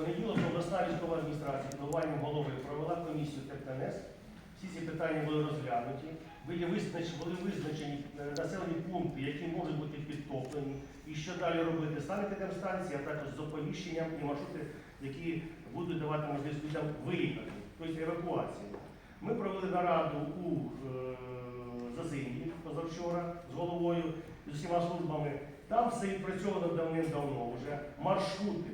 Понеділок обласна військова адміністрація головуванням голови провела комісію ТКНС. Всі ці питання були розглянуті. Були визначені, були визначені е, населені пункти, які можуть бути підтоплені, і що далі робити з станції, а також з оповіщенням і маршрути, які будуть давати можливість людям виїхати, тобто евакуацію. Ми провели нараду у е, Зазим'ї позавчора з головою, з усіма службами. Там все відпрацьовано давним-давно вже. Маршрути,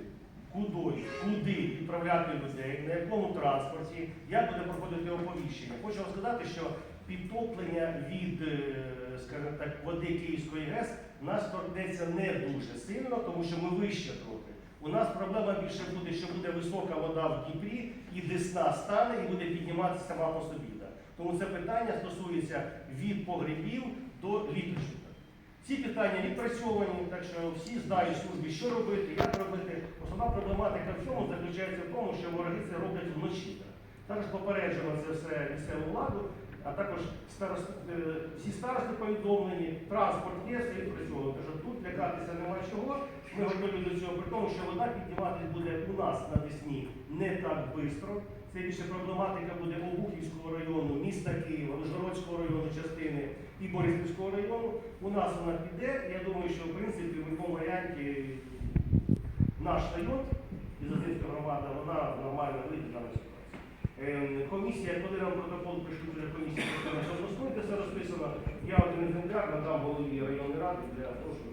куди, куди відправляти людей, на якому транспорті, як буде проходити оповіщення. Хочу вам сказати, що підтоплення від, е, скажімо так, води Київської ГЕС нас торкнеться не дуже сильно, тому що ми вище трохи. У нас проблема більше буде, що буде висока вода в Дніпрі, і десна стане і буде підніматися сама по собі. Тому це питання стосується від погребів до літочок. Ці питання відпрацьовані, так що всі знають службі, що робити, як робити. Основна проблематика в цьому заключається в тому, що вороги це роблять вночі. Також попереджено це все місцеву владу, а також старост... е, всі старости повідомлені, транспорт є, все відпрацьовано. Тому, що вода підніматись буде у нас на Десні не так швидко. Це більше проблематика буде Обухівського району, міста Києва, Вишгородського району частини і Бориспільського району. У нас вона піде. Я думаю, що в принципі в будь-якому варіанті наш район і Зазимська громада, вона нормально вийде на ситуацію. Ем, Комісія, коли нам протокол прийшли вже комісія, що обласної, розписано, я один земляк надам голові районної ради для того, щоб...